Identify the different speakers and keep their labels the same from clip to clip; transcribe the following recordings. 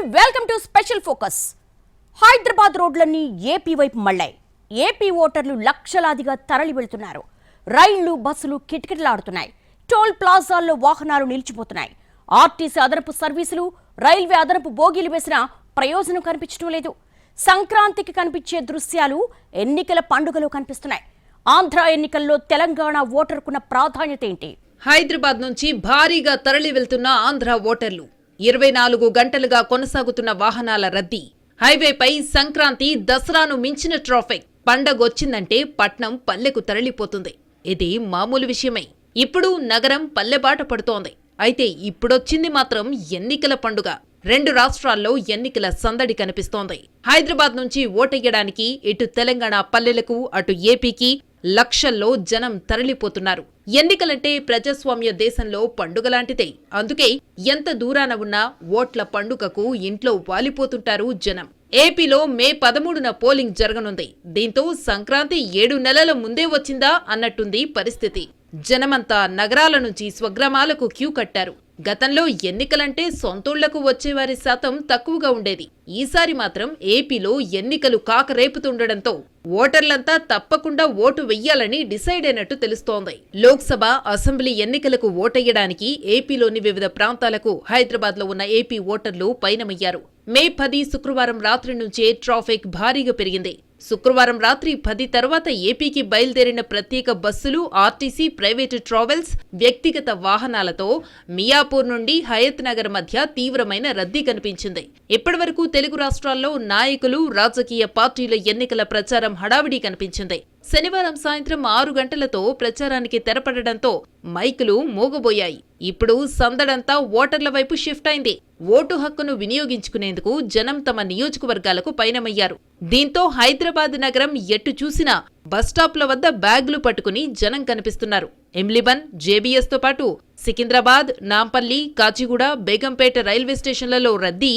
Speaker 1: Welcome to special focus. Hyderabad రోడ్లన్నీ AP వైపు మళ్ళాయి. AP ఓటర్లు లక్షలాదిగా తరలి వెళ్తున్నారు. రైళ్ళు బస్సులు కిటకిటలాడుతున్నాయి. టోల్ ప్లాజాల్లో వాహనాలు నిలిచిపోతున్నాయి. ఆర్టీసీ అదనపు సర్వీసులు రైల్వే అదనపు బోగీలు వేసినా ప్రయోజనం కనిపించడం లేదు. సంక్రాంతికి కనిపించే దృశ్యాలు ఎన్నికల పండుగలో కనిపిస్తున్నాయి. ఆంధ్ర ఎన్నికల్లో తెలంగాణ ఓటర్కున్న ప్రాధాన్యత ఏంటి?
Speaker 2: హైదరాబాద్ నుంచి భారీగా తరలి వెళ్తున్న ఆంధ్ర ఓటర్లు. ఇరవై నాలుగు గంటలుగా కొనసాగుతున్న వాహనాల రద్దీ. హైవేపై సంక్రాంతి దసరాను మించిన ట్రాఫిక్. పండగొచ్చిందంటే పట్నం పల్లెకు తరలిపోతుంది. ఇది మామూలు విషయమే. ఇప్పుడు నగరం పల్లెబాట పడుతోంది. అయితే ఇప్పుడొచ్చింది మాత్రం ఎన్నికల పండుగ. రెండు రాష్ట్రాల్లో ఎన్నికల సందడి కనిపిస్తోంది. హైదరాబాద్ నుంచి ఓటెయ్యడానికి ఇటు తెలంగాణ పల్లెలకు అటు ఏపీకి లక్షల్లో జనం తరలిపోతున్నారు. ఎన్నికలంటే ప్రజాస్వామ్య దేశంలో పండుగ లాంటిదే. అందుకే ఎంత దూరాన ఉన్నా ఓట్ల పండుగకు ఇంట్లో వాలిపోతుంటారు జనం. ఏపీలో మే పదమూడున పోలింగ్ జరగనుంది. దీంతో సంక్రాంతి ఏడు నెలల ముందే వచ్చిందా అన్నట్టుంది పరిస్థితి. జనమంతా నగరాల నుంచి స్వగ్రామాలకు క్యూ కట్టారు. గతంలో ఎన్నికలంటే సొంతూళ్ళకు వచ్చేవారి శాతం తక్కువగా ఉండేది. ఈసారి మాత్రం ఏపీలో ఎన్నికలు కాకరేపుతుండటంతో ఓటర్లంతా తప్పకుండా ఓటు వెయ్యాలని డిసైడ్ అయినట్టు తెలుస్తోంది. లోక్సభ అసెంబ్లీ ఎన్నికలకు ఓటెయ్యడానికి ఏపీలోని వివిధ ప్రాంతాలకు హైదరాబాద్లో ఉన్న ఏపీ ఓటర్లు పయనమయ్యారు మే పది శుక్రవారం రాత్రి నుంచే ట్రాఫిక్ భారీగా పెరిగింది. శుక్రవారం రాత్రి పది తర్వాత ఏపీకి బయలుదేరిన ప్రత్యేక బస్సులు ఆర్టీసీ ప్రైవేటు ట్రావెల్స్ వ్యక్తిగత వాహనాలతో మియాపూర్ నుండి హయత్ నగర్ మధ్య తీవ్రమైన రద్దీ కనిపించింది. ఇప్పటివరకు తెలుగు రాష్ట్రాల్లో నాయకులు రాజకీయ పార్టీల ఎన్నికల ప్రచారం హడావిడి కనిపించింది. శనివారం సాయంత్రం ఆరు గంటలతో ప్రచారానికి తెరపడడంతో మైకులు మోగబోయాయి. ఇప్పుడు సందడంతా ఓటర్ల వైపు షిఫ్ట్ అయింది. ఓటు హక్కును వినియోగించుకునేందుకు జనం తమ నియోజకవర్గాలకు పయనమయ్యారు. దీంతో హైదరాబాద్ నగరం ఎటు చూసినా బస్టాప్ల వద్ద బ్యాగులు పట్టుకుని జనం కనిపిస్తున్నారు. ఎమ్లిబన్ జేబీఎస్తో పాటు సికింద్రాబాద్ నాంపల్లి కాచిగూడ బేగంపేట రైల్వే స్టేషన్లలో రద్దీ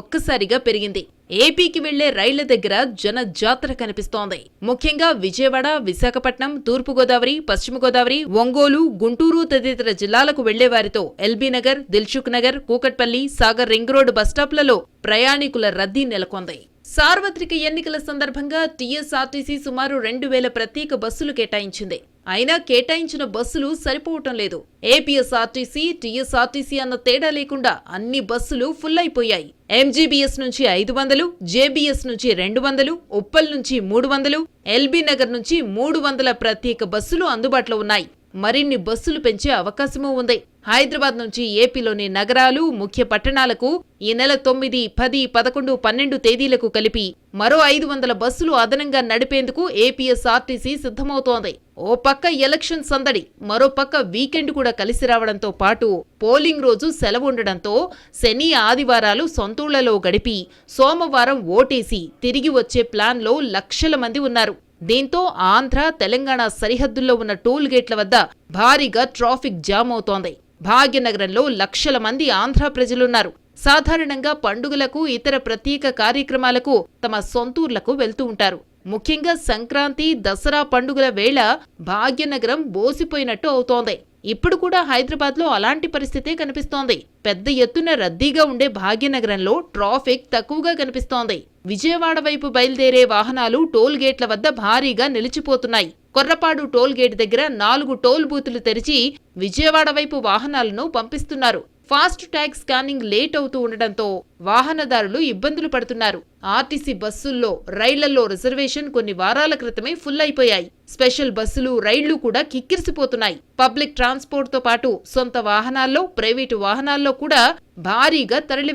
Speaker 2: ఒక్కసారిగా పెరిగింది. ఏపీకి వెళ్ళే రైళ్ళ దగ్గర జన జాతర కనిపిస్తోంది. ముఖ్యంగా విజయవాడ విశాఖపట్నం తూర్పుగోదావరి పశ్చిమ గోదావరి ఒంగోలు గుంటూరు తదితర జిల్లాలకు వెళ్ళే వారితో LB Nagar Dilsukh Nagar Kukatpally Sagar ring road బస్టాప్లలో ప్రయాణికుల రద్దీ నెలకొంది. సార్వత్రిక ఎన్నికల సందర్భంగా టీఎస్ఆర్టీసీ సుమారు రెండు వేల ప్రత్యేక బస్సులు కేటాయించింది. అయినా కేటాయించిన బస్సులు సరిపోవటం లేదు. ఏపీఎస్ఆర్టీసీ టీఎస్ఆర్టీసీ అన్న తేడా లేకుండా అన్ని బస్సులు ఫుల్ అయిపోయాయి. ఎంజీబీఎస్ నుంచి ఐదు వందలు జేబీఎస్ నుంచి రెండు వందలు ఉప్పల్ నుంచి మూడు వందలు ఎల్బీ నగర్ నుంచి మూడు వందల ప్రత్యేక బస్సులు అందుబాటులో ఉన్నాయి. మరిన్ని బస్సులు పెంచే అవకాశమూ ఉంది. హైదరాబాద్ నుంచి ఏపీలోని నగరాలు ముఖ్య పట్టణాలకు ఈ నెల తొమ్మిది పది పదకొండు పన్నెండు తేదీలకు కలిపి మరో ఐదు వందల బస్సులు అదనంగా నడిపేందుకు ఏపీఎస్ఆర్టీసీ సిద్ధమవుతోంది. ఓ పక్క ఎలక్షన్ సందడి మరో పక్క వీకెండ్ కూడా కలిసి రావడంతో పాటు పోలింగ్ రోజు సెలవు ఉండడంతో శని ఆదివారాలు సొంతూళ్ళలో గడిపి సోమవారం ఓటేసి తిరిగి వచ్చే ప్లాన్లో లక్షల మంది ఉన్నారు. దీంతో ఆంధ్ర తెలంగాణ సరిహద్దుల్లో ఉన్న టోల్ గేట్ల వద్ద భారీగా ట్రాఫిక్ జామ్ అవుతోంది. భాగ్యనగరంలో లక్షల మంది ఆంధ్ర ప్రజలున్నారు. సాధారణంగా పండుగలకు ఇతర ప్రత్యేక కార్యక్రమాలకు తమ సొంతూర్లకు వెళ్తూ ఉంటారు. ముఖ్యంగా సంక్రాంతి దసరా పండుగల వేళ భాగ్యనగరం బోసిపోయినట్టు అవుతోంది. ఇప్పుడు కూడా హైదరాబాద్లో అలాంటి పరిస్థితే కనిపిస్తోంది. పెద్ద ఎత్తున రద్దీగా ఉండే భాగ్యనగరంలో ట్రాఫిక్ తక్కువగా కనిపిస్తోంది. విజయవాడ వైపు బయలుదేరే వాహనాలు టోల్ గేట్ల వద్ద భారీగా నిలిచిపోతున్నాయి. కొర్రపాడు టోల్ గేట్ దగ్గర నాలుగు టోల్ బూతులు తెరిచి విజయవాడ వైపు వాహనాలను పంపిస్తున్నారు. ఫాస్ట్ ట్యాగ్ స్కానింగ్ లేట్ అవుతూ ఉండటంతో వాహనదారులు ఇబ్బందులు పడుతున్నారు. ఆర్టీసీ బస్సుల్లో రైళ్ళలో రిజర్వేషన్ కొన్ని వారాల క్రితమే ఫుల్ అయిపోయాయి. స్పెషల్ బస్సులు రైళ్ళు కూడా కిక్కిరిసిపోతున్నాయి. పబ్లిక్ ట్రాన్స్పోర్ట్తో పాటు సొంత వాహనాల్లో ప్రైవేటు వాహనాల్లో కూడా భారీగా తరలి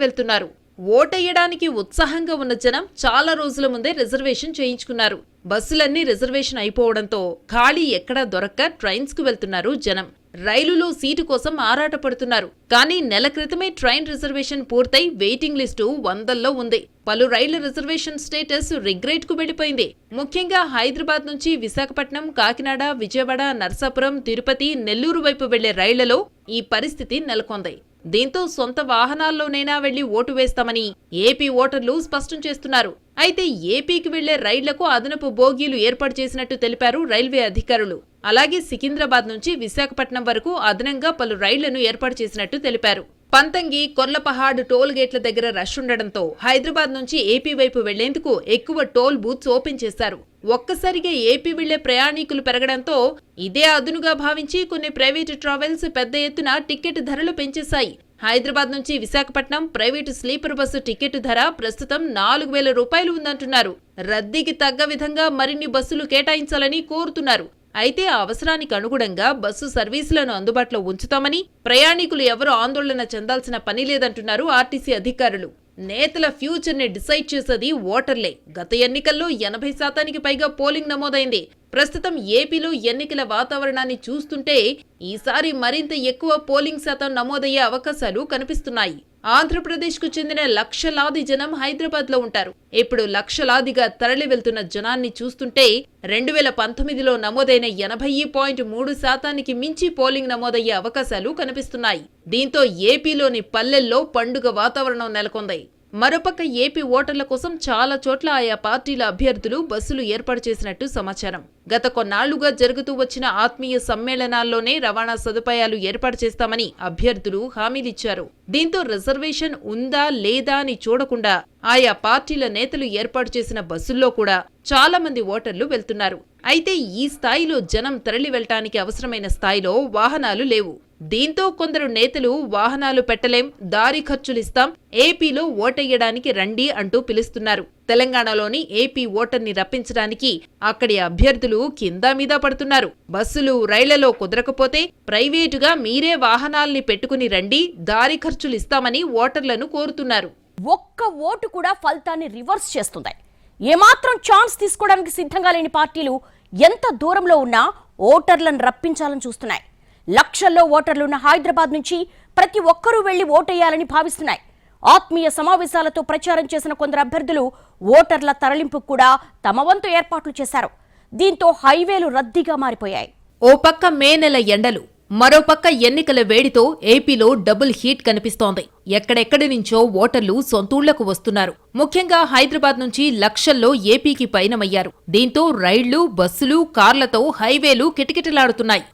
Speaker 2: ఓటేయడానికి ఓటెయ్యడానికి ఉత్సాహంగా ఉన్న జనం చాలా రోజుల ముందే రిజర్వేషన్ చేయించుకున్నారు. బస్సులన్నీ రిజర్వేషన్ అయిపోవడంతో ఖాళీ ఎక్కడా దొరక్క ట్రైన్స్కు వెళ్తున్నారు జనం. రైలులో సీటు కోసం ఆరాటపడుతున్నారు కానీ నెల క్రితమే ట్రైన్ రిజర్వేషన్ పూర్తయి వెయిటింగ్ లిస్టు వందల్లో ఉంది. పలు రైళ్ళ రిజర్వేషన్ స్టేటస్ రిగ్రెట్కు వెళ్ళిపోయింది ముఖ్యంగా హైదరాబాద్ నుంచి విశాఖపట్నం కాకినాడ విజయవాడ నర్సాపురం తిరుపతి నెల్లూరు వైపు వెళ్ళే రైళ్ళలో ఈ పరిస్థితి నెలకొంది. దీంతో సొంత వాహనాల్లోనైనా వెళ్ళి ఓటు వేస్తామని ఏపీ ఓటర్లు స్పష్టం చేస్తున్నారు. అయితే ఏపీకి వెళ్ళే రైళ్ళకు అదనపు బోగీలు ఏర్పాటు చేసినట్టు తెలిపారు రైల్వే అధికారులు. అలాగే సికింద్రాబాద్ నుంచి విశాఖపట్నం వరకు అదనంగా పలు రైళ్ళను ఏర్పాటు చేసినట్టు తెలిపారు. పంతంగి కొర్లపహాడ్ టోల్ గేట్ల దగ్గర రష్ ఉండడంతో హైదరాబాద్ నుంచి ఏపీ వైపు వెళ్ళేందుకు ఎక్కువ టోల్ బూత్స్ ఓపెన్ చేశారు. ఒక్కసారిగా ఏపీ వెళ్ళే ప్రయాణికులు పెరగడంతో ఇదే అదునుగా భావించి కొన్ని ప్రైవేటు ట్రావెల్స్ పెద్ద ఎత్తున టికెట్ ధరలు పెంచేశాయి. హైదరాబాద్ నుంచి Visakhapatnam private sleeper bus ticket ధర ప్రస్తుతం నాలుగు వేల రూపాయలు ఉందంటున్నారు. రద్దీకి తగ్గ విధంగా మరిన్ని బస్సులు కేటాయించాలని కోరుతున్నారు. అయితే అవసరానికి అనుగుణంగా బస్సు సర్వీసులను అందుబాటులో ఉంచుతామని ప్రయాణికులు ఎవరూ ఆందోళన చెందాల్సిన పని లేదంటున్నారు ఆర్టీసీ అధికారులు. నేతల ఫ్యూచర్ని డిసైడ్ చేసేది ఓటర్లే. గత ఎన్నికల్లో ఎనభై శాతానికి పైగా పోలింగ్ నమోదైంది. ప్రస్తుతం ఏపీలో ఎన్నికల వాతావరణాన్ని చూస్తుంటే ఈసారి మరింత ఎక్కువ పోలింగ్ శాతం నమోదయ్యే అవకాశాలు కనిపిస్తున్నాయి. ఆంధ్రప్రదేశ్కు చెందిన లక్షలాది జనం హైదరాబాద్లో ఉంటారు. ఇప్పుడు లక్షలాదిగా తరలి వెళ్తున్న జనాన్ని చూస్తుంటే రెండు వేల పంతొమ్మిదిలో నమోదైన ఎనభై పాయింట్ మూడు శాతానికి మించి పోలింగ్ నమోదయ్యే అవకాశాలు కనిపిస్తున్నాయి. దీంతో ఏపీలోని పల్లెల్లో పండుగ వాతావరణం నెలకొంది. మరోపక్క ఏపీ ఓటర్ల కోసం చాలా చోట్ల ఆయా పార్టీల అభ్యర్థులు బస్సులు ఏర్పాటు చేసినట్టు సమాచారం. గత కొన్నాళ్ళుగా జరుగుతూ వచ్చిన ఆత్మీయ సమ్మేళనాల్లోనే రవాణా సదుపాయాలు ఏర్పాటు చేస్తామని అభ్యర్థులు హామీలిచ్చారు. దీంతో రిజర్వేషన్ ఉందా లేదా అని చూడకుండా ఆయా పార్టీల నేతలు ఏర్పాటు చేసిన బస్సుల్లో కూడా చాలా మంది ఓటర్లు వెళ్తున్నారు. అయితే ఈ స్థాయిలో జనం తరలి వెళ్ళటానికి అవసరమైన స్థాయిలో వాహనాలు లేవు. దీంతో కొందరు నేతలు వాహనాలు పెట్టలేం దారి ఖర్చులిస్తాం ఏపీలో ఓటెయ్యడానికి రండి అంటూ పిలుస్తున్నారు. తెలంగాణలోని ఏపీ ఓటర్ని రప్పించడానికి అక్కడి అభ్యర్థులు కింద మీద పడుతున్నారు. బస్సులు రైళ్ళలో కుదరకపోతే ప్రైవేటుగా మీరే వాహనాల్ని పెట్టుకుని రండి దారి ఖర్చులిస్తామని ఓటర్లను కోరుతున్నారు.
Speaker 1: ఒక్క ఓటు కూడా ఫలితాన్ని రివర్స్ చేస్తుంది. ఏమాత్రం ఛాన్స్ తీసుకోవడానికి సిద్ధంగా లేని పార్టీలు ఎంత దూరంలో ఉన్నా ఓటర్లను రప్పించాలని చూస్తున్నాయి. లక్షల్లో ఓటర్లున్న హైదరాబాద్ నుంచి ప్రతి ఒక్కరూ వెళ్ళి ఓటేయాలని భావిస్తున్నాయి. ఆత్మీయ సమావేశాలతో ప్రచారం చేసిన కొందరు అభ్యర్థులు ఓటర్ల తరలింపు కూడా తమ వంతు ఏర్పాట్లు చేశారు. దీంతో హైవేలు రద్దీగా మారిపోయాయి.
Speaker 2: ఓ పక్క మే నెల ఎండలు మరోపక్క ఎన్నికల వేడితో ఏపీలో డబుల్ హీట్ కనిపిస్తోంది. ఎక్కడెక్కడి నుంచో ఓటర్లు సొంతూళ్ళకు వస్తున్నారు. ముఖ్యంగా హైదరాబాద్ నుంచి లక్షల్లో ఏపీకి పయనమయ్యారు దీంతో రైళ్ళు బస్సులు కార్లతో హైవేలు కిటకిటలాడుతున్నాయి.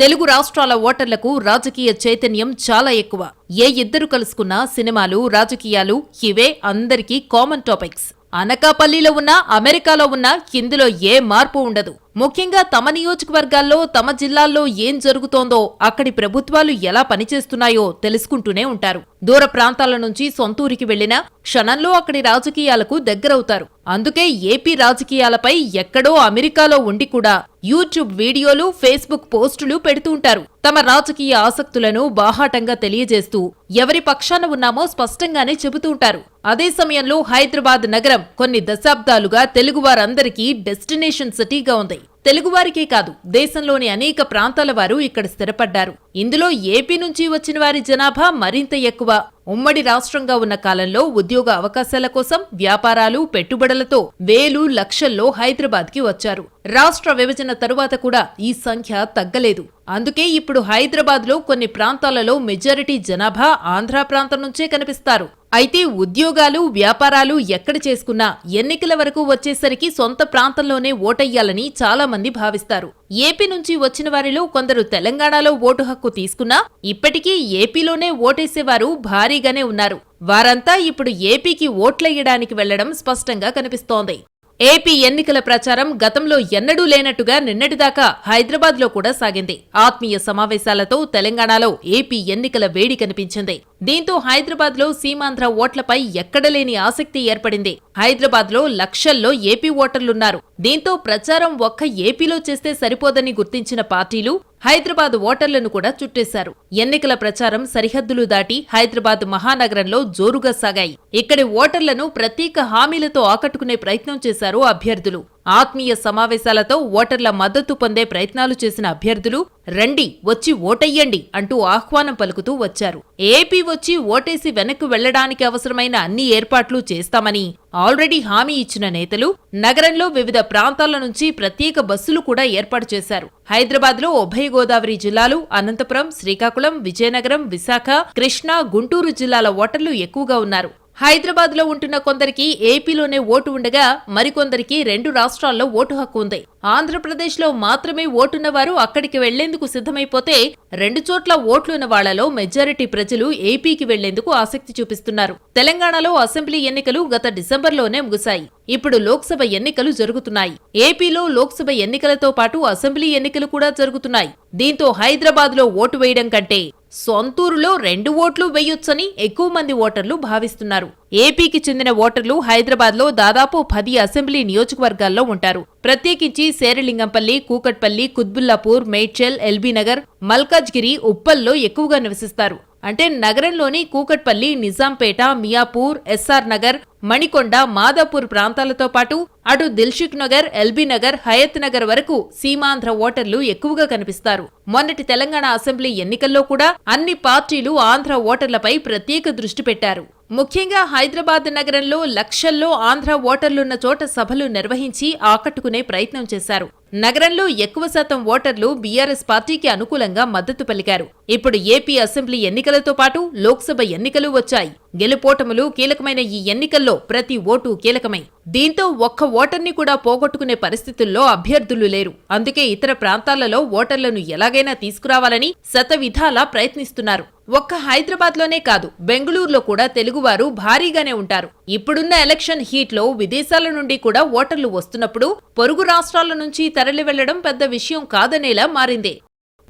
Speaker 2: తెలుగు రాష్ట్రాల ఓటర్లకు రాజకీయ చైతన్యం చాలా ఎక్కువ. ఏ ఇద్దరు కలుసుకున్నా సినిమాలు రాజకీయాలు ఇవే అందరికీ కామన్ టాపిక్స్ అనకాపల్లిలో ఉన్న అమెరికాలో ఉన్న ఇందులో ఏ మార్పు ఉండదు. ముఖ్యంగా తమ నియోజకవర్గాల్లో తమ జిల్లాల్లో ఏం జరుగుతోందో అక్కడి ప్రభుత్వాలు ఎలా పనిచేస్తున్నాయో తెలుసుకుంటూనే ఉంటారు. దూర ప్రాంతాల నుంచి సొంతూరికి వెళ్ళినా క్షణంలో అక్కడి రాజకీయాలకు దగ్గరవుతారు. అందుకే ఏపీ రాజకీయాలపై ఎక్కడో అమెరికాలో ఉండి కూడా యూట్యూబ్ వీడియోలు ఫేస్బుక్ పోస్టులు పెడుతూ ఉంటారు. తమ రాజకీయ ఆసక్తులను బాహాటంగా తెలియజేస్తూ ఎవరి పక్షాన ఉన్నామో స్పష్టంగానే చెబుతూ ఉంటారు. అదే సమయంలో హైదరాబాద్ నగరం కొన్ని దశాబ్దాలుగా తెలుగువారందరికీ డెస్టినేషన్ సిటీగా ఉంది. తెలుగువారికే కాదు దేశంలోని అనేక ప్రాంతాల వారు ఇక్కడ స్థిరపడ్డారు. ఇందులో ఏపీ నుంచి వచ్చిన వారి జనాభా మరింత ఎక్కువ. ఉమ్మడి రాష్ట్రంగా ఉన్న కాలంలో ఉద్యోగ అవకాశాల కోసం వ్యాపారాలు పెట్టుబడులతో వేలు లక్షల్లో హైదరాబాద్కి వచ్చారు. రాష్ట్ర విభజన తరువాత కూడా ఈ సంఖ్య తగ్గలేదు. అందుకే ఇప్పుడు హైదరాబాద్లో కొన్ని ప్రాంతాలలో మెజారిటీ జనాభా ఆంధ్ర ప్రాంతం నుంచే కనిపిస్తారు. అయితే ఉద్యోగాలు వ్యాపారాలు ఎక్కడ చేసుకున్నా ఎన్నికల వరకు వచ్చేసరికి సొంత ప్రాంతంలోనే ఓటయ్యాలని చాలా మంది భావిస్తారు. ఏపీ నుంచి వచ్చిన వారిలో కొందరు తెలంగాణలో ఓటు హక్కు తీసుకున్నా ఇప్పటికీ ఏపీలోనే ఓటేసేవారు భారీగానే ఉన్నారు. వారంతా ఇప్పుడు ఏపీకి ఓట్లెయ్యడానికి వెళ్ళడం స్పష్టంగా కనిపిస్తోంది. ఏపీ ఎన్నికల ప్రచారం గతంలో ఎన్నడూ లేనట్టుగా నిన్నటిదాకా హైదరాబాద్లో కూడా సాగింది. ఆత్మీయ సమావేశాలతో తెలంగాణలో ఏపీ ఎన్నికల వేడి కనిపించింది. దీంతో హైదరాబాద్లో సీమాంధ్ర ఓట్లపై ఎక్కడలేని ఆసక్తి ఏర్పడింది. హైదరాబాద్లో లక్షల్లో ఏపీ ఓటర్లున్నారు. దీంతో ప్రచారం ఒక్క ఏపీలో చేస్తే సరిపోదని గుర్తించిన పార్టీలు హైదరాబాద్ ఓటర్లను కూడా చుట్టేశారు. ఎన్నికల ప్రచారం సరిహద్దులు దాటి హైదరాబాద్ మహానగరంలో జోరుగా సాగాయి. ఇక్కడి ఓటర్లను ప్రత్యేక హామీలతో ఆకట్టుకునే ప్రయత్నం చేశారు అభ్యర్థులు. ఆత్మీయ సమావేశాలతో ఓటర్ల మద్దతు పొందే ప్రయత్నాలు చేసిన అభ్యర్థులు రండి వచ్చి ఓటెయ్యండి అంటూ ఆహ్వానం పలుకుతూ వచ్చారు. ఏపీ వచ్చి ఓటేసి వెనక్కు వెళ్ళడానికి అవసరమైన అన్ని ఏర్పాట్లు చేస్తామని ఆల్రెడీ హామీ ఇచ్చిన నేతలు నగరంలో వివిధ ప్రాంతాల నుంచి ప్రత్యేక బస్సులు కూడా ఏర్పాటు చేశారు. హైదరాబాద్లో ఉభయ గోదావరి జిల్లాలు అనంతపురం శ్రీకాకుళం విజయనగరం విశాఖ కృష్ణా గుంటూరు జిల్లాల ఓటర్లు ఎక్కువగా ఉన్నారు. హైదరాబాద్లో ఉంటున్న కొందరికి ఏపీలోనే ఓటు ఉండగా మరికొందరికి రెండు రాష్ట్రాల్లో ఓటు హక్కు ఉంది. ఆంధ్రప్రదేశ్లో మాత్రమే ఓటున్న వారు అక్కడికి వెళ్ళేందుకు సిద్ధమైపోతే రెండు చోట్ల ఓట్లున్న వాళ్ళలో మెజారిటీ ప్రజలు ఏపీకి వెళ్ళేందుకు ఆసక్తి చూపిస్తున్నారు. తెలంగాణలో అసెంబ్లీ ఎన్నికలు గత డిసెంబర్లోనే ముగిశాయి. ఇప్పుడు లోక్సభ ఎన్నికలు జరుగుతున్నాయి. ఏపీలో లోక్సభ ఎన్నికలతో పాటు అసెంబ్లీ ఎన్నికలు కూడా జరుగుతున్నాయి. దీంతో హైదరాబాద్లో ఓటు వేయడం కంటే సొంతూరులో రెండు ఓట్లు వేయొచ్చని ఎక్కువ మంది ఓటర్లు భావిస్తున్నారు. ఏపీకి చెందిన ఓటర్లు హైదరాబాద్లో దాదాపు పది అసెంబ్లీ నియోజకవర్గాల్లో ఉంటారు. ప్రత్యేకించి శేరలింగంపల్లి కూకట్పల్లి కుత్బుల్లాపూర్ మేడ్చల్ ఎల్బీనగర్ మల్కాజ్గిరి ఉప్పల్లో ఎక్కువగా నివసిస్తారు. అంటే నగరంలోని కూకట్పల్లి నిజాంపేట మియాపూర్ ఎస్ఆర్ నగర్ మణికొండ మాదాపూర్ ప్రాంతాలతో పాటు అటు దిల్షుక్ నగర్ ఎల్బీ నగర్ హయత్ నగర్ వరకు సీమాంధ్ర ఓటర్లు ఎక్కువగా కనిపిస్తారు. మొన్నటి తెలంగాణ అసెంబ్లీ ఎన్నికల్లో కూడా అన్ని పార్టీలు ఆంధ్ర ఓటర్లపై ప్రత్యేక దృష్టి పెట్టారు. ముఖ్యంగా హైదరాబాద్ నగరంలో లక్షల్లో ఆంధ్ర ఓటర్లున్న చోట సభలు నిర్వహించి ఆకట్టుకునే ప్రయత్నం చేశారు. నగరంలో ఎక్కువ శాతం ఓటర్లు బీఆర్ఎస్ పార్టీకి అనుకూలంగా మద్దతు పలికారు. ఇప్పుడు ఏపీ అసెంబ్లీ ఎన్నికలతో పాటు లోక్సభ ఎన్నికలు వచ్చాయి. గెలుపోటములు కీలకమైన ఈ ఎన్నికల్లో ప్రతి ఓటు కీలకమై. దీంతో ఒక్క ఓటర్ని కూడా పోగొట్టుకునే పరిస్థితుల్లో అభ్యర్థులు లేరు. అందుకే ఇతర ప్రాంతాలలో ఓటర్లను ఎలాగైనా తీసుకురావాలని శతవిధాలా ప్రయత్నిస్తున్నారు. ఒక్క హైదరాబాద్లోనే కాదు బెంగళూరులో కూడా తెలుగువారు భారీగానే ఉంటారు. ఇప్పుడున్న ఎలక్షన్ హీట్లో విదేశాల నుండి కూడా ఓటర్లు వస్తున్నప్పుడు పొరుగు రాష్ట్రాల నుంచి తరలి వెళ్ళడం పెద్ద విషయం కాదనేలా మారింది.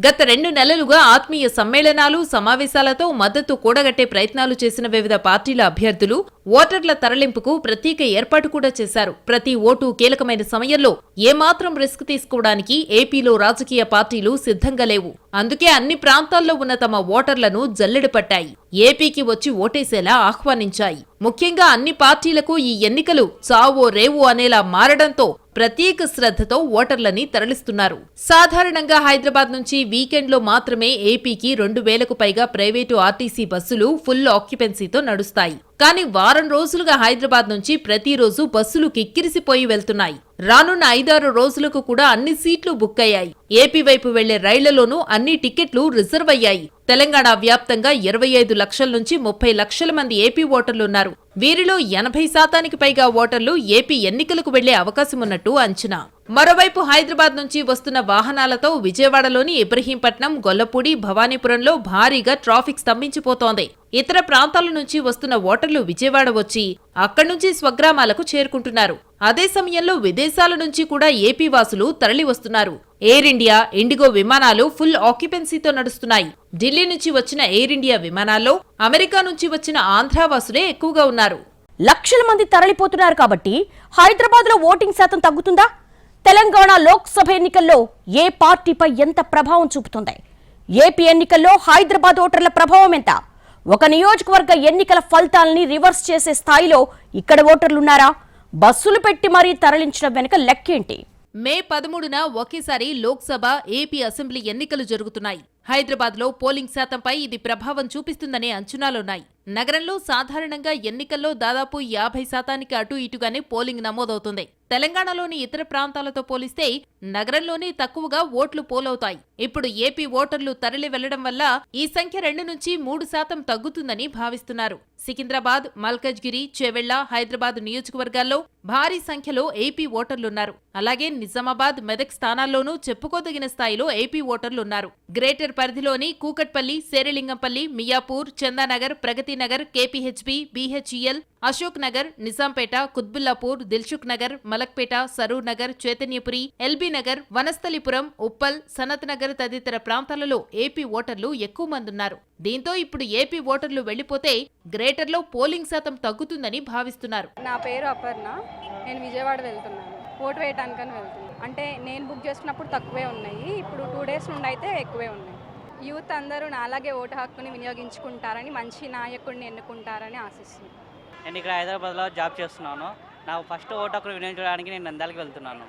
Speaker 2: గత రెండు నెలలుగా ఆత్మీయ సమ్మేళనాలు సమావేశాలతో మద్దతు కూడగట్టే ప్రయత్నాలు చేసిన వివిధ పార్టీల అభ్యర్థులు ఓటర్ల తరలింపుకు ప్రత్యేక ఏర్పాటు కూడా చేశారు. ప్రతి ఓటు కీలకమైన సమయంలో ఏమాత్రం రిస్క్ తీసుకోవడానికి ఏపీలో రాజకీయ పార్టీలు సిద్ధంగా లేవు. అందుకే అన్ని ప్రాంతాల్లో ఉన్న తమ ఓటర్లను జల్లెడు పట్టాయి. ఏపీకి వచ్చి ఓటేసేలా ఆహ్వానించాయి. ముఖ్యంగా అన్ని పార్టీలకు ఈ ఎన్నికలు చావో రేవో అనేలా మారడంతో ప్రత్యేక శ్రద్ధతో ఓటర్లని తరలిస్తున్నారు. సాధారణంగా హైదరాబాద్ నుంచి వీకెండ్లో మాత్రమే ఏపీకి రెండు వేలకు పైగా ప్రైవేటు ఆర్టీసీ బస్సులు ఫుల్ ఆక్యుపెన్సీతో నడుస్తాయి. కానీ వారం రోజులుగా హైదరాబాద్ నుంచి ప్రతిరోజు బస్సులు కిక్కిరిసిపోయి వెళ్తున్నాయి. రానున్న ఐదారు రోజులకు కూడా అన్ని సీట్లు బుక్ అయ్యాయి. ఏపీ వైపు వెళ్ళే రైళ్ళలోనూ అన్ని టికెట్లు రిజర్వ్ అయ్యాయి. తెలంగాణ వ్యాప్తంగా ఇరవై ఐదు లక్షల నుంచి ముప్పై లక్షల మంది ఏపీ ఓటర్లున్నారు వీరిలో ఎనభై శాతానికి పైగా ఓటర్లు ఏపీ ఎన్నికలకు వెళ్ళే అవకాశం ఉన్నట్టు అంచనా. మరోవైపు హైదరాబాద్ నుంచి వస్తున్న వాహనాలతో విజయవాడలోని ఇబ్రహీంపట్నం గొల్లపూడి భవానీపురంలో భారీగా ట్రాఫిక్ స్తంభించిపోతోంది. ఇతర ప్రాంతాల నుంచి వస్తున్న ఓటర్లు విజయవాడ వచ్చి అక్కడి నుంచి స్వగ్రామాలకు చేరుకుంటున్నారు. అదే సమయంలో విదేశాల నుంచి కూడా ఏపీ వాసులు తరలి వస్తున్నారు. ఎయిర్ ఇండియా ఇండిగో విమానాలు ఫుల్ ఆక్యుపెన్సీతో నడుస్తున్నాయి. ఢిల్లీ నుంచి వచ్చిన ఎయిర్ ఇండియా విమానాల్లో అమెరికా నుంచి వచ్చిన ఆంధ్రావాసులే ఎక్కువగా ఉన్నారు.
Speaker 1: లక్షల మంది తరలిపోతున్నారు కాబట్టి హైదరాబాద్లో ఓటింగ్ శాతం తగ్గుతుందా? తెలంగాణ లోక్సభ ఎన్నికల్లో ఏ పార్టీపై ఎంత ప్రభావం చూపుతుంది? ఏపీ ఎన్నికల్లో హైదరాబాద్ ఓటర్ల ప్రభావం ఎంత? ఒక నియోజకవర్గ ఎన్నికల ఫలితాలని రివర్స్ చేసే స్థాయిలో ఇక్కడ ఓటర్లున్నారా? బస్సులు పెట్టి మరీ తరలించడం వెనుక లెక్కేంటి?
Speaker 2: మే పదమూడున ఒకేసారి లోక్సభ ఏపీ అసెంబ్లీ ఎన్నికలు జరుగుతున్నాయి. హైదరాబాద్లో పోలింగ్ శాతంపై ఇది ప్రభావం చూపిస్తుందనే అంచనాలున్నాయి. నగరంలో సాధారణంగా ఎన్నికల్లో దాదాపు యాభై శాతానికి అటు ఇటుగానే పోలింగ్ నమోదవుతుంది. తెలంగాణలోని ఇతర ప్రాంతాలతో పోలిస్తే నగరంలోనే తక్కువగా ఓట్లు పోలవుతాయి. ఇప్పుడు ఏపీ ఓటర్లు తరలి వెళ్ళడం వల్ల ఈ సంఖ్య రెండు నుంచి మూడు శాతం తగ్గుతుందని భావిస్తున్నారు. సికింద్రాబాద్ మల్కజ్గిరి చెవెళ్ళ హైదరాబాద్ నియోజకవర్గాల్లో భారీ సంఖ్యలో ఏపీ ఓటర్లున్నారు. అలాగే నిజామాబాద్ మెదక్ స్థానాల్లోనూ చెప్పుకోదగిన స్థాయిలో ఏపీ ఓటర్లున్నారు. గ్రేటర్ పరిధిలోని Kukatpally Serilingampally Miyapur Chandanagar Pragathinagar KPHB BHEL Ashok Nagar Nizampet Quthbullapur Dilsukh Nagar Malakpet Saroor Nagar Chaitanyapuri LB Nagar Vanasthalipuram Uppal Sanath Nagar తదితర ప్రాంతాలలో ఏపీ ఓటర్లు ఎక్కువ మందున్నారు దీంతో ఇప్పుడు ఏపీ ఓటర్లు వెళ్ళిపోతే గ్రేటర్లో పోలింగ్ శాతం తగ్గుతుందని భావిస్తున్నారు.
Speaker 3: నా పేరు అపర్ణ. నేను విజయవాడ వెళ్తున్నాను. ఓటు వేయడానికని వెళ్తున్నాను. అంటే నేను బుక్ చేసుకున్నప్పుడు తక్కువే ఉన్నాయి. ఇప్పుడు టూ డేస్ నుండి అయితే ఎక్కువే ఉన్నాయి. యూత్ అందరూ నాలాగే ఓటు హక్కుని వినియోగించుకుంటారని మంచి నాయకుడిని ఎన్నుకుంటారని ఆశిస్తున్నాను.
Speaker 4: నేను ఇక్కడ హైదరాబాద్లో జాబ్ చేస్తున్నాను. నా ఫస్ట్ ఓటు ఒకరు వినియోగించడానికి నేను నంద్యాలకు వెళ్తున్నాను.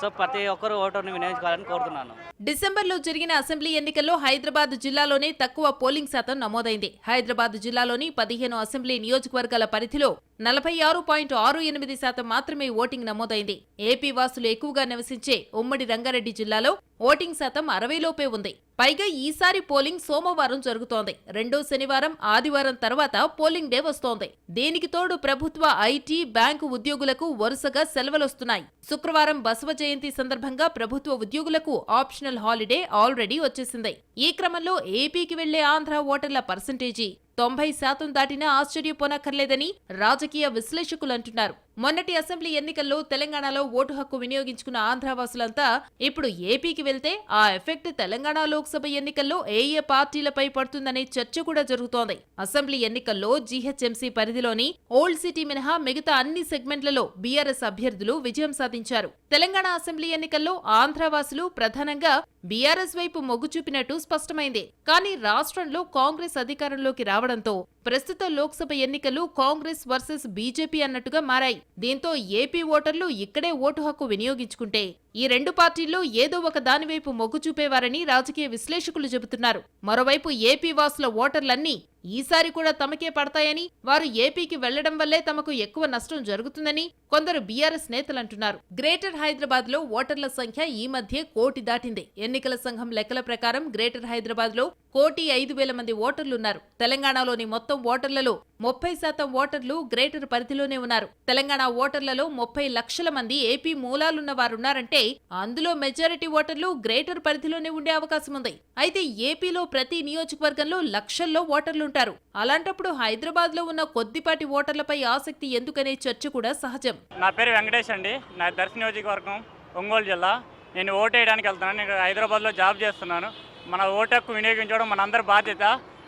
Speaker 4: సో ప్రతి ఒక్కరు ఓటర్ని వినియోగించుకోవాలని కోరుతున్నాను.
Speaker 2: డిసెంబర్లో జరిగిన అసెంబ్లీ ఎన్నికల్లో హైదరాబాద్ జిల్లాలోనే తక్కువ పోలింగ్ శాతం నమోదైంది. హైదరాబాద్ జిల్లాలోని పదిహేను అసెంబ్లీ నియోజకవర్గాల పరిధిలో నలభై ఆరు పాయింట్ ఆరు ఎనిమిది శాతం మాత్రమే ఓటింగ్ నమోదైంది. ఏపీ వాసులు ఎక్కువగా నివసించే ఉమ్మడి రంగారెడ్డి జిల్లాలో ఓటింగ్ శాతం అరవైలోపే ఉంది. పైగా ఈసారి పోలింగ్ సోమవారం జరుగుతోంది. రెండో శనివారం ఆదివారం తర్వాత పోలింగ్ డే వస్తోంది. దీనికి తోడు ప్రభుత్వ ఐటీ బ్యాంకు ఉద్యోగులకు వరుసగా సెలవులొస్తున్నాయి. శుక్రవారం బసవ జయంతి సందర్భంగా ప్రభుత్వ ఉద్యోగులకు ఆప్షనల్ హాలిడే ఆల్రెడీ వచ్చేసింది. ఈ క్రమంలో ఏపీకి వెళ్ళే ఆంధ్ర ఓటర్ల పర్సంటేజీ తొంభై శాతం దాటినా ఆశ్చర్యపోనక్కర్లేదని రాజకీయ విశ్లేషకులు అంటున్నారు. మొన్నటి అసెంబ్లీ ఎన్నికల్లో తెలంగాణలో ఓటు హక్కు వినియోగించుకున్న ఆంధ్రవాసులంతా ఇప్పుడు ఏపీకి వెళ్తే ఆ ఎఫెక్ట్ తెలంగాణ లోక్సభ ఎన్నికల్లో ఏ ఏ పార్టీలపై పడుతుందనే చర్చ కూడా జరుగుతోంది. అసెంబ్లీ ఎన్నికల్లో జీహెచ్ఎంసీ పరిధిలోని ఓల్డ్ సిటీ మినహా మిగతా అన్ని సెగ్మెంట్లలో బీఆర్ఎస్ అభ్యర్థులు విజయం సాధించారు. తెలంగాణ అసెంబ్లీ ఎన్నికల్లో ఆంధ్రవాసులు ప్రధానంగా బీఆర్ఎస్ వైపు మొగ్గు చూపినట్టు స్పష్టమైంది. కానీ రాష్ట్రంలో కాంగ్రెస్ అధికారంలోకి రావడంతో ప్రస్తుత లోక్సభ ఎన్నికలు కాంగ్రెస్ వర్సెస్ బీజేపీ అన్నట్టుగా మారాయి. దీంతో ఏపీ ఓటర్లు ఇక్కడే ఓటు హక్కు వినియోగించుకుంటే ఈ రెండు పార్టీల్లో ఏదో ఒక దానివైపు మొగ్గు చూపేవారని రాజకీయ విశ్లేషకులు చెబుతున్నారు. మరోవైపు ఏపీ వాసుల ఓటర్లన్నీ ఈసారి కూడా తమకే పడతాయని వారు ఏపీకి వెళ్ళడం వల్లే తమకు ఎక్కువ నష్టం జరుగుతుందని కొందరు బీఆర్ఎస్ నేతలంటున్నారు గ్రేటర్ హైదరాబాద్లో ఓటర్ల సంఖ్య ఈ మధ్య కోటి దాటింది. ఎన్నికల సంఘం లెక్కల ప్రకారం గ్రేటర్ హైదరాబాద్లో కోటి ఐదు వేల మంది ఓటర్లున్నారు. తెలంగాణలోని మొత్తం ఓటర్లలో ముప్పై శాతం ఓటర్లు గ్రేటర్ పరిధిలోనే ఉన్నారు. తెలంగాణ ఓటర్లలో ముప్పై లక్షల మంది ఏపీ మూలాలున్న వారున్నారంటే అందులో మెజారిటీ ఓటర్లు గ్రేటర్ పరిధిలోనే ఉండే అవకాశం ఉంది. అయితే ఏపీలో ప్రతి నియోజకవర్గంలో లక్షల్లో ఓటర్లుంటారు. అలాంటప్పుడు హైదరాబాద్లో ఉన్న కొద్దిపాటి ఓటర్లపై ఆసక్తి ఎందుకనే చర్చ కూడా సహజం.
Speaker 5: నా పేరు వెంకటేష్ అండి. నా దర్శ నియోజకవర్గం ఒంగోలు జిల్లా. నేను ఓటు వేయడానికి వెళ్తున్నాను. నేను హైదరాబాద్లో జాబ్ చేస్తున్నాను. మన ఓటు హక్కు వినియోగించడం మనందరి బాధ్యత.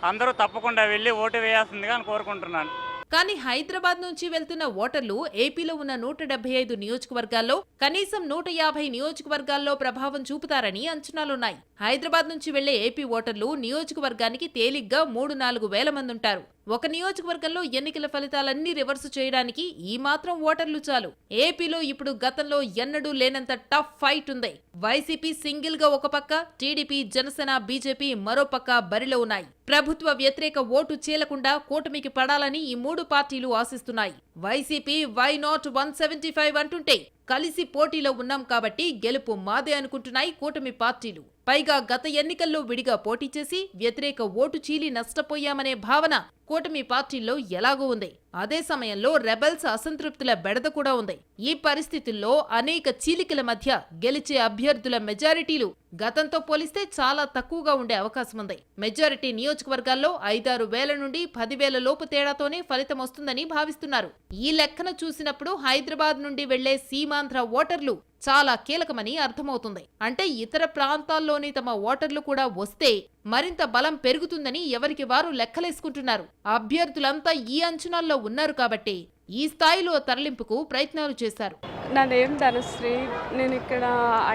Speaker 5: అందరూ తప్పకుండా వెళ్ళి ఓటు వేయాల్సిందిగా అని కోరుకుంటున్నాను.
Speaker 2: కానీ హైదరాబాద్ నుంచి వెళ్తున్న ఓటర్లు ఏపీలో ఉన్న నూట డెబ్బై ఐదు నియోజకవర్గాల్లో కనీసం నూట యాభై నియోజకవర్గాల్లో ప్రభావం చూపుతారని అంచనాలున్నాయి. హైదరాబాద్ నుంచి వెళ్ళే ఏపీ ఓటర్లు నియోజకవర్గానికి తేలిగ్గా మూడు నాలుగు వేల మంది ఉంటారు. ఒక నియోజకవర్గంలో ఎన్నికల ఫలితాలన్నీ రివర్సు చేయడానికి ఈ మాత్రం ఓటర్లు చాలు. ఏపీలో ఇప్పుడు గతంలో ఎన్నడూ లేనంత టఫ్ ఫైట్ ఉంది. వైసీపీ సింగిల్గా ఒక పక్క టీడీపీ జనసేన బీజేపీ మరో పక్క బరిలో ఉన్నాయి. ప్రభుత్వ వ్యతిరేక ఓటు చీలకుండా కూటమికి పడాలని ఈ మూడు పార్టీలు ఆశిస్తున్నాయి. YCP why not one seventy five అంటుంటే కలిసి పోటీలో ఉన్నాం కాబట్టి గెలుపు మాదే అనుకుంటున్నాయి కూటమి పార్టీలు. పైగా గత ఎన్నికల్లో విడిగా పోటీ చేసి వ్యతిరేక ఓటు చీలి నష్టపోయామనే భావన కూటమి పార్టీల్లో ఎలాగూ ఉంది. అదే సమయంలో రెబల్స్ అసంతృప్తుల బెడద కూడా ఉంది. ఈ పరిస్థితుల్లో అనేక చీలికల మధ్య గెలిచే అభ్యర్థుల మెజారిటీలు గతంతో పోలిస్తే చాలా తక్కువగా ఉండే అవకాశం ఉంది. మెజారిటీ నియోజకవర్గాల్లో ఐదారు వేల నుండి పదివేల లోపు తేడాతోనే ఫలితం వస్తుందని భావిస్తున్నారు. ఈ లెక్కన చూసినప్పుడు హైదరాబాద్ నుండి వెళ్ళే సీమాంధ్ర ఓటర్లు చాలా కీలకమని అర్థమవుతుంది. అంటే ఇతర ప్రాంతాల్లోని తమ ఓటర్లు కూడా వస్తే మరింత బలం పెరుగుతుందని ఎవరికి వారు లెక్కలేసుకుంటున్నారు. అభ్యర్థులంతా ఈ అంచనాల్లో ఉన్నారు కాబట్టి ఈ స్థాయిలో తరలింపుకు ప్రయత్నాలు చేశారు.
Speaker 6: నా నేమ్ ధనశ్రీ నేను ఇక్కడ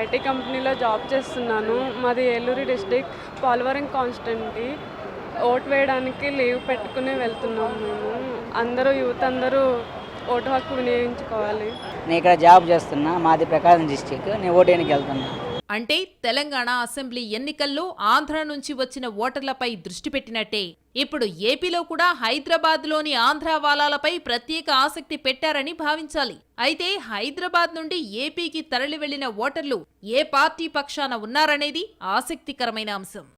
Speaker 6: ఐటీ కంపెనీలో జాబ్ చేస్తున్నాను. మాది ఏలూరు డిస్టిక్ పోలవరం కాన్స్టెంట్కి. ఓటు వేయడానికి లీవ్ పెట్టుకుని వెళ్తున్నాము మేము. అందరూ యూత్ అందరూ ఓటు హక్కు వినియోగించుకోవాలి
Speaker 7: నేను ఇక్కడ జాబ్ చేస్తున్నా మాది ప్రకాశం డిస్టిక్. నేను ఓటేనికి వెళ్తున్నా.
Speaker 2: అంటే తెలంగాణ అసెంబ్లీ ఎన్నికల్లో ఆంధ్ర నుంచి వచ్చిన ఓటర్లపై దృష్టి పెట్టినట్టే. ఇప్పుడు ఏపీలో కూడా హైదరాబాద్లోని ఆంధ్ర వాలాలపై ప్రత్యేక ఆసక్తి పెట్టారని భావించాలి. అయితే హైదరాబాద్ నుండి ఏపీకి తరలి వెళ్ళిన ఓటర్లు ఏ పార్టీ పక్షాన ఉన్నారనేది ఆసక్తికరమైన అంశం.